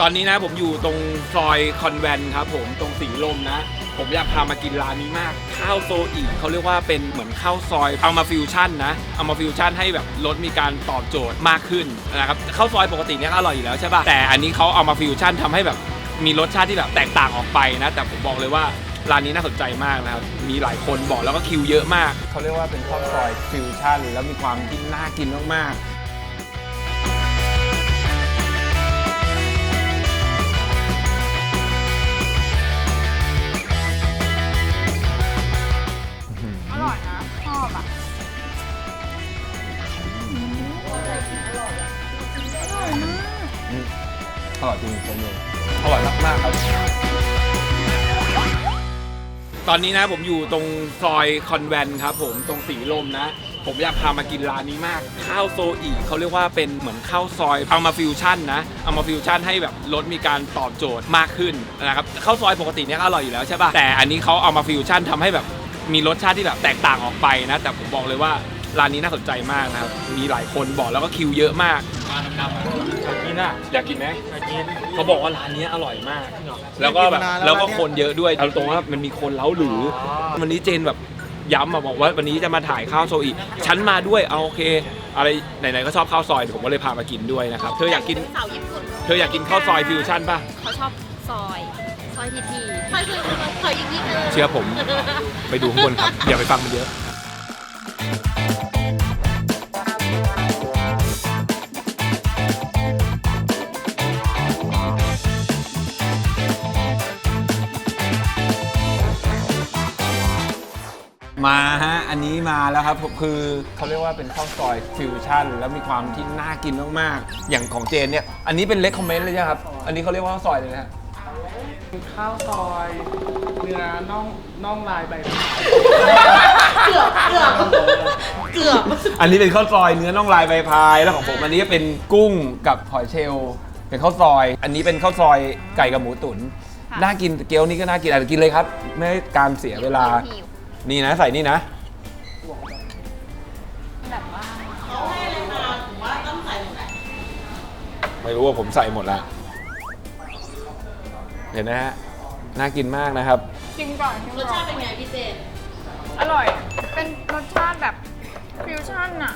ตอนนี้นะผมอยู่ตรงซอยคอนแวนต์ครับผมตรงสีลมนะ ผมอยากพามากินร้านนี้มาก ข้าวโซอีเขาเรียกว่าเป็นเหมือนข้าวซอยเอามาฟิวชั่นนะ เอามาฟิวชั่นให้แบบรสมีการตอบโจทย์มากขึ้นนะครับข้าวซอยปกติเนี่ยก็อร่อยอยู่แล้วใช่ป่ะแต่อันนี้เขาเอามาฟิวชั่นทำให้แบบมีรสชาติที่แบบแตกต่างออกไปนะ แต่ผมบอกเลยว่าร้านนี้น่าสนใจมากนะครับ มีหลายคนบอกแล้วก็คิวเยอะมาก เขาเรียกว่าเป็นข้าวซอยฟิวชั่นแล้วมีความที่น่ากินมากๆ อร่อยจริงผมเลยอร่อยมากๆครับ ตอนนี้นะผมอยู่ตรงซอยคอนแวนต์ครับผมตรงสีลมนะ ผมอยากพามากินร้านนี้มาก ข้าวโซอีเขาเรียกว่าเป็นเหมือนข้าวซอยเอามาฟิวชั่นนะ เอามาฟิวชั่นให้แบบรสมีการตอบโจทย์มากขึ้นนะครับข้าวซอยปกติเนี่ยอร่อยอยู่แล้วใช่ป่ะแต่อันนี้เขาเอามาฟิวชั่นทำให้แบบมีรสชาติที่แบบแตกต่างออกไปนะ แต่ผมบอกเลยว่าร้านนี้น่าสนใจมากนะครับ มีหลายคนบอกแล้วก็คิวเยอะมากมาดำๆ นอะอยากกินไหมอยากกินเขาบอกว่าร้านนี้อร่อยมาก แล้วก็แบบแล้วก็คนเยอะด้วยเอาตรงว่ามันมีคนเล้าหรืออวันนี้เจนแบบย้ำมาบอกว่าวันนี้จะมาถ่ายข้าวโซอีฉันมาด้วยเอาโอเค อะไรไหนๆก็ชอบข้าวซอยเดี๋ยวผมก็เลยพามากินด้วยนะครับเธออยากกินสาวญี่ปุ่นเธออยากกินข้าวซอยฟิวชั่นป่ะเขาชอบซอยซอยทีทีซอยคือซอยอย่างนี้เลยเชื่อผม ไปดูข้างบนครับอย่าไปฟังมันเยอะ มาฮะ อันนี้มาแล้วครับคือเขาเรียกว่าเป็นข้าวซอยฟิวชั่น แล้วมีความที่น่ากินมากๆ อย่างของเจนเนี่ย อันนี้เป็นเล c คอมเมนต์เลยใช่ไหมครับ อันนี้เขาเรียกว่าข้าวซอยเลยนะฮะข้าวซอยเนื้อน่องน่องลายใบเกือบเกือบเกือบอันนี้เป็นข้าวซอยเนื้อน่องลายใบพายแล้วของผมอันนี้เป็นกุ้งกับหอยเชลล์เป็นข้าวซอย อันนี้เป็นข้าวซอยไก่กับหมูตุ๋นน่ากินเกี๊ยวนี่ก็น่ากินอาจจะกินเลยครับ ไม่ให้การเสียเวลา นี่นะใส่นี่นะ แบบว่าไม่รู้ว่าผมใส่หมดแล้วเห็นนะฮะ น่ากินมากนะครับ ชิมก่อนชิมรสก่อชานติเป็นไงพี่เจนอร่อย เป็นรสชาติแบบฟิวชั่นอะ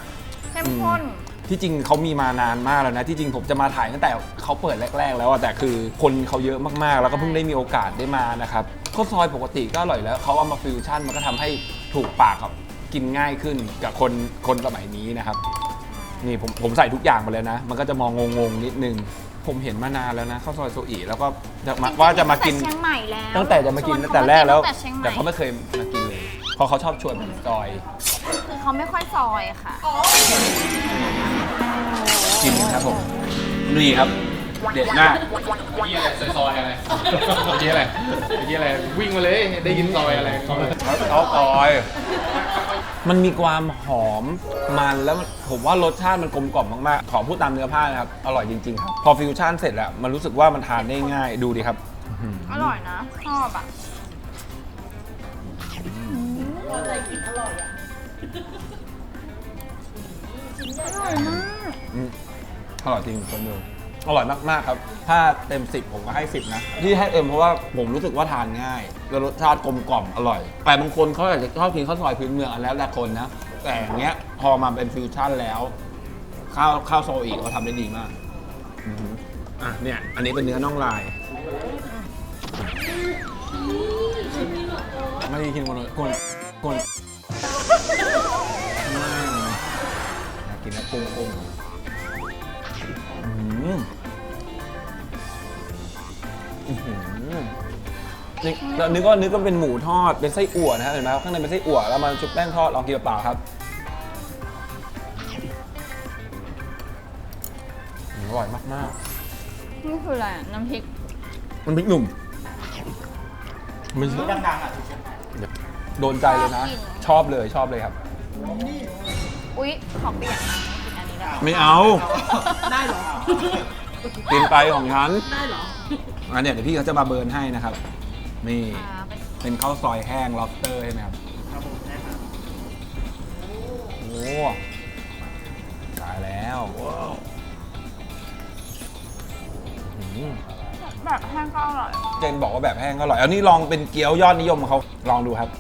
เข้มข้น ที่จริงเขามีมานานมากแล้วนะ ที่จริงผมจะมาถ่ายตั้งแต่เขาเปิดแรก ๆ แล้วอะแต่คือคนเขาเยอะมากๆ แล้วก็เพิ่งได้มีโอกาสได้มานะครับ ข้าวซอยปกติก็อร่อยแล้วเขาเอามาฟิวชั่นมันก็ทำให้ถูกปากครับกินง่ายขึ้นกับคนคนสมัยนี้นะครับ นี่ผมผมใส่ทุกอย่างไปเลยนะ มันก็จะมองงงๆนิดนึง ผมเห็นมานานแล้วนะข้าวซอยโซอีแล้วก็จะมาว่าจะมากิน ตั้งแต่เชียงใหม่แล้วตั้งแต่จะมากินตั้งแต่แรกแล้ว ตั้งแต่เชียงใหม่แต่เขาไม่เคยมากินเลยเพราะเขาชอบชวนผมซอย คือเขาไม่ค่อยซอยค่ะ กินครับผม นี่ครับ เด็ดมากยี่อะไรซอยอะไรยี่อะไรยี่อะไรวิ่งมาเลยได้ยินซอยอะไรเขาเลยข้าวซอย มันมีความหอมมันแล้วมันผมว่ารสชาติมันกลมกล่อมมากๆ ขอพูดตามเนื้อผ้านะครับ อร่อยจริงๆครับ พอฟิวชั่นเสร็จแล้วมันรู้สึกว่ามันทานได้ง่ายดูดิครับ อร่อยนะ ชอบอะอะไรกินอร่อยอะอร่อยมากอืมอร่อยจริงคนดู อร่อยมากๆครับ ถ้าเต็ม 10 ผมก็ให้ 10 นะ ที่ให้เอ็มเพราะว่าผมรู้สึกว่าทานง่ายแล้วรสชาติกลมกล่อมอร่อย แต่บางคนเขาอาจจะชอบกินข้าวซอยพื้นเมืองอันแล้วแต่คนนะ แต่อย่างเงี้ยพอมาเป็นฟิวชั่นแล้ว ข้าวข้าวโซอีเขาทำได้ดีมากอือหืออะเนี่ยอันนี้เป็นเนื้อน่องลาย ไม่ได้กินคนลยคนคนมากอยากกินนะกุ้งกุ้งอืม อื้อหือนี่แล้วนึกว่านึกว่าเป็นหมูทอดเป็นไส้อั่วนะฮะเห็นไหมครับข้างในเป็นไส้อั่วแล้วมันชุบแป้งทอดลองกินเปล่าๆครับอืมอร่อยมากนี่คืออะไรอะน้ำพริก ๆมันพริกหนุ่มมันดังๆอะโดนใจเลยนะ ชอบเลยชอบเลยครับ อุ๊ย ขอเปลี่ยนมากินอันนี้ได้ไม่เอา ได้เหรอ กินไปของฉัน ได้เหรอ อันเนี้ยเดี๋ยวพี่เขาจะมาเบิร์นให้นะครับ นี่อ่าเป็นเป็นข้าวซอยแห้ง lobster ใช่ไหมครับโอ้ตายแล้วว้าวอื้อหือแบบแห้งก็อร่อย เจนบอกว่าแบบแห้งก็อร่อย เอานี่ลองเป็นเกี๊ยวยอดนิยมของเขาลองดูครับ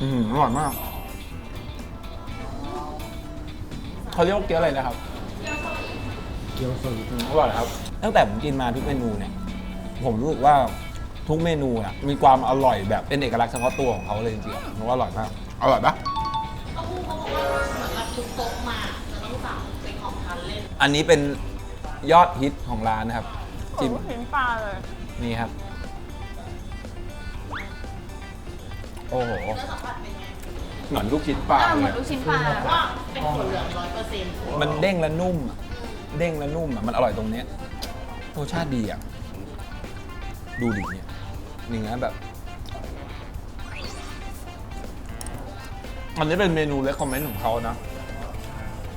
อืมอร่อยมากเขาเรียกว่าเกี๊ยวอะไรนะครับเกี๊ยวสูอืมอร่อยครับ ตั้งแต่ผมกินมาทุกเมนูเนี่ย ผมรู้สึกว่าทุกเมนูอะมีความอร่อยแบบเป็นเอกลักษณ์เฉพาะตัวของเขาเลยจริงๆผมว่าอร่อยมาก อร่อยปะเต้าหู้เขาบอกว่าเหมือนกับทุกโต๊ะมาจะต้องสั่งเป็นของทานเล่นอันนี้เป็นยอดฮิตของร้านนะครับ จิ้มโอ้โหทิ้งปลาเลย นี่ครับ โอ้โหแล้วสัมผัสเป็นไงเหมือนลูกชิ้นปลาอ่าเหเลมือยนลูกชิ้นปลา ว่าเป็นถั่วเหลืองร้อยเปอร์เซ็นต์มันเด้งและนุ่มอะ เด้งและนุ่มอะมันอร่อยตรงเนี้ยรสชาติดีอะ ดูดิเนี่ยเนื้อแบบ อันนี้เป็นเมนูเลคคอมเมนต์ของเขานะ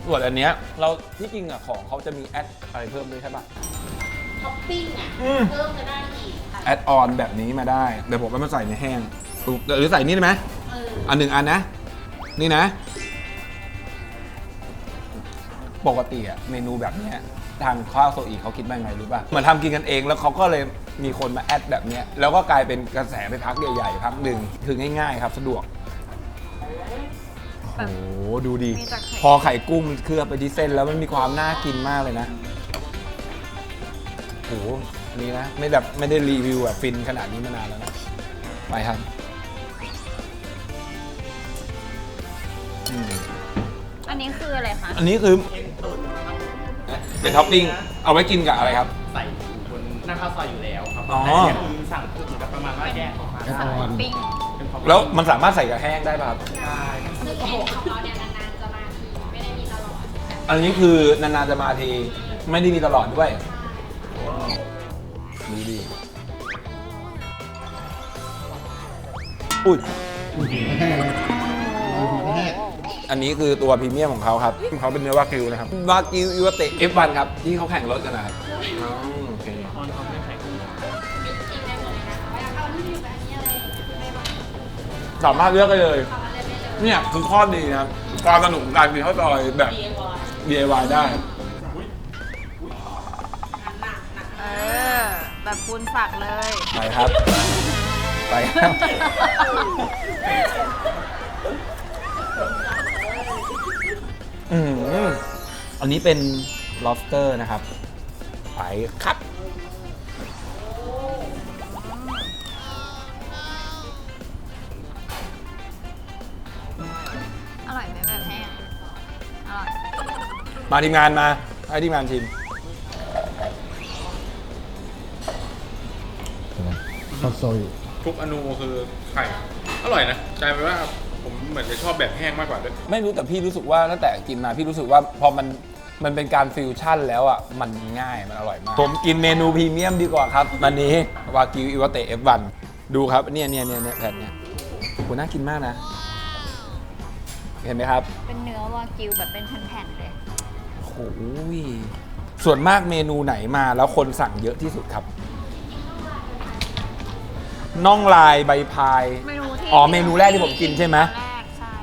ส่วนอันเนี้ยเราที่จริงอะของเขาจะมีแอดอะไรเพิ่มด้วยใช่ปะ ท็อปปิ้งอะอืม เพิ่มจะได้อีกแอดออนแบบนี้มาได้ เดี๋ยวผมก็มาใส่ในแห้งปุ๊บหรือใส่นี่ได้ไหมเอออันหนึ่งอันนะ นี่นะ ปกติอะเมนูแบบเนี้ยทางข้าวโซอีเขาคิดว่าไงรู้ป่ะเหมือนทำกินกันเองแล้วเขาก็เลยมีคนมาแอดแบบเนี้ยแล้วก็กลายเป็นกระแสไปพักใหญ่ๆพักหนึ่งคือง่ายๆครับสะดวก แบบโอ้โหดูดี มีแต่ไข่ พอไข่กุ้งมันเคลือบไปที่เส้นแล้วมันมีความน่ากินมากเลยนะโอ้โหอันนี้นะไม่แบบไม่ได้รีวิวแบบฟินขนาดนี้มานานแล้วนะไปครับอืมอันนี้คืออะไรคะอันนี้คือ เป็นท็อปปิ้งเอาไว้กินกับอะไรครับ ใส่อยู่บนหน้าข้าวซอยอยู่แล้วครับอ๋อ แต่เนี่ยคือสั่งคือเหมือนกับประมาณว่าแยกออกมาสลัดปิ้งเป็นของแล้วมันสามารถใส่กับแห้งได้ป่ะครับได้ ซึ่งแอนของเราเนี่ยนานๆจะมาทีไม่ได้มีตลอด อันนี้คือนานๆจะมาทีไม่ได้มีตลอดด้วยดูดิอุ้ย อันนี้คือตัวพรีเมียมของเขาครับเขาเป็นเนื้อวากิวนะครับวากิวอิวาเตะ F1 ครับที่เขาแข่งรถกันนะครับอ๋อโอเคออนท็อปด้วยไข่กุ้งมีกินได้หมดเลยนะคะว่าเอาที่อยู่แบบนี้อะไรไม่ว่าสามารถเลือกได้เลยทำอะไรไม่เลย เนี่ยคือข้อดีนะครับความสนุกของการกินข้าวซอยแบบ DIY DIY ได้หนักหนักเออ แบบปูนฝักเลย ไปครับ ไปครับ อืมอันนี้เป็น lobster นะครับ ไปครับ อร่อยไหมแบบแห้ง อร่อย มาทีมงานมาให้ทีมงานชิมข้าวซอยทุกอนูคือไข่ อร่อยนะกลายเป็นว่า ผมเหมือนจะชอบแบบแห้งมากกว่าด้วย ไม่รู้แต่พี่รู้สึกว่าตั้งแต่กินมาพี่รู้สึกว่าพอมันมันเป็นการฟิวชั่นแล้วอะมันง่ายมันอร่อยมากผมกินเมนูพรีเมียมดีกว่าครับวันนี้วากิวอิวาเตะ F1 ดูครับเนี่ยเนี่ยเนี่ยเนี่ยแผ่นเนี่ยโหน่ากินมากนะ เห็นไหมครับเป็นเนื้อวากิวแบบเป็นแผ่นๆเลย โอ้โหส่วนมากเมนูไหนมาแล้วคนสั่งเยอะที่สุดครับน่องลายใบพายเมนู ที่อ๋อเมนูแรกที่ผมกินใช่ไหม แรกใช่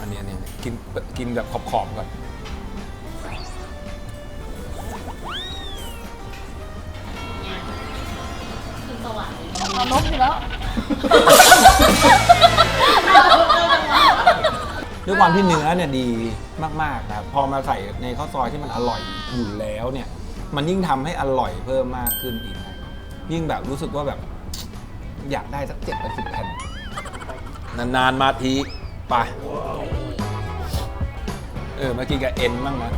อันนี้อันนี้กินกินแบบขอบๆก่อนขึ้นสวรรค์เลยเอานกอยู่แล้ว ด้วยความที่เนื้อเนี่ยดีมากๆนะครับพอมาใส่ในข้าวซอยที่มันอร่อยอยู่แล้วเนี่ย มันยิ่งทำให้อร่อยเพิ่มมากขึ้นอีกนะยิ่งแบบรู้สึกว่าแบบ อยากได้สักเจ็ดไปสิบแผ่น นานๆมาทีไปเออมากินกับเอ็นบ้างนะ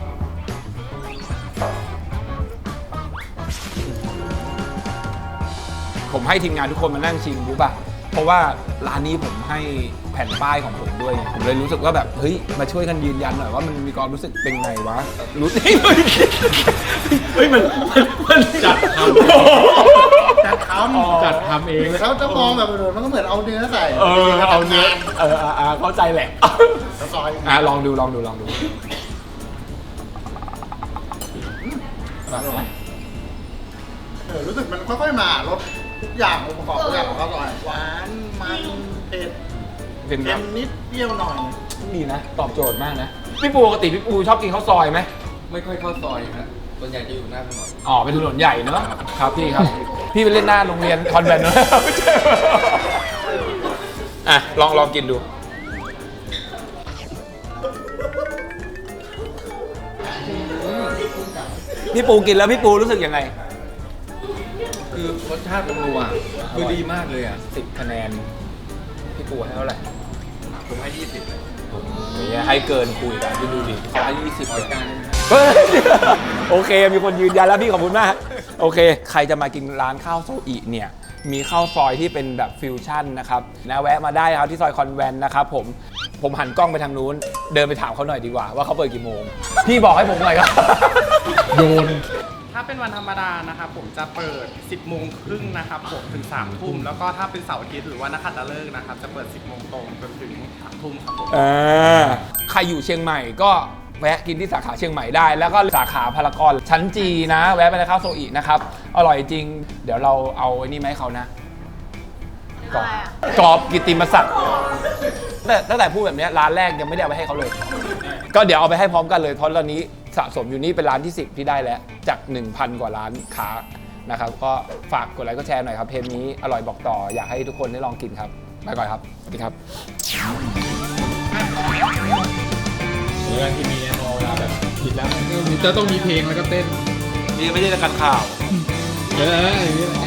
ผมให้ทีมงานทุกคนมานั่งชิมรู้ป่ะ เพราะว่า ร้านนี้ผมให้แผ่นป้ายของผมด้วยไงผมเลยรู้สึกว่าแบบ เฮ้ย มาช่วยกันยืนยันหน่อยว่ามันมีความรู้สึกเป็นไงวะ รู้เฮ้ยมันมันมันจัดทำจัดทจัดทำเองำเขาจะมองแบบเดิมมันก็เหมือนเอาเนื้อใส่ เออ เอาเนื้อ เอออ่าอ่าเข้าใจแหละข้าวซอยอะลองดูลองดูลองดูเออ รู้สึกมันค่อยๆมารสทุกอย่างองค์ประกอบทุกอย่างของข้าวซอยหวานมันเผ็ดเป็นแบเค็บมนิดเปรี้ยวหน่อยอดีนะ ตอบโจทย์มากนะ พี่ปูปกติพี่ปูชอบกินข้าวซอยไหมไม่ค่อยเข้าซอยนะส่วนใหญ่จะอยู่หน้าถนนอ๋อ เป็นถนนใหญ่เนอะครับพี่ครับ พี่ไปเล่นหน้าโรงเรียนคอนแวนต์เนอะไม่ใช่อะ ลองลองกินดู พี่ปูกินแล้วพี่ปูรู้สึกยังไง คือรสชาติมันนัวคือดีมากเลยอะสิบคะแนน พี่ปูให้เท่าไหร่ผมให้ยี่สิบเลยเนี่ยให้เกินคุยกันพี่ดูดิเขาให้ยี่สิบขอเลยอีกการหนึงเฮ้ยโอเค มีคนยืนยันแล้วพี่ขอบคุณมาก โอเค ใครจะมากินร้านข้าวโซอิเนี่ย มีข้าวซอยที่เป็นแบบฟิวชั่นนะครับนะแวะมาได้ครับที่ซอยคอนแวนต์นะครับผมผมหันกล้องไปทางนู้น เดินไปถามเขาหน่อยดีกว่าว่าเขาเปิดกี่โมง พี่บอกให้ผมหน่อยครับ โยน ถ้าเป็นวันธรรมดานะครับผมจะเปิด 10 โมงครึ่งนะครับผมถึง 3 ทุ่ม แล้วก็ถ้าเป็นเสาร์อาทิตย์หรือว่านักขัตฤกษ์นะครับ จะเปิด 10 โมงตรงจนถึง 3 ทุ่มครับผม อ่าใครอยู่เชียงใหม่ก็แวะกินที่สาขาเชียงใหม่ได้ แล้วก็สาขาพารากอนชั้นจีนะ แวะไปในข้าวโซอินะครับ อร่อยจริง เดี๋ยวเราเอาไอ้นี่มาให้เขานะกรอบอะไรอะกรอบกิตติมศักดิ์แต่ตั้งแต่พูดแบบเนี้ยร้านแรกยังไม่ได้เอาไปให้เขาเลย ก็เดี๋ยวเอาไปให้พร้อมกันเลยเพราะตอนนี้ สะสมอยู่นี่เป็นร้านที่ 10 ที่ได้แล้ว จาก 1,000 กว่าร้านค้านะครับ ก็ฝากกดไลค์ก็แชร์หน่อยครับเพจนี้อร่อยบอกต่ออยากให้ทุกคนได้ลองกินครับไปก่อนครับ สวัสดีครับเวลาที่มีแอนอเวลาแบบผิดแล้วจะต้องมีเพลงแล้วก็เต้นนี่ไม่ใช่รายการข่าว เอออย่างนี้แหละ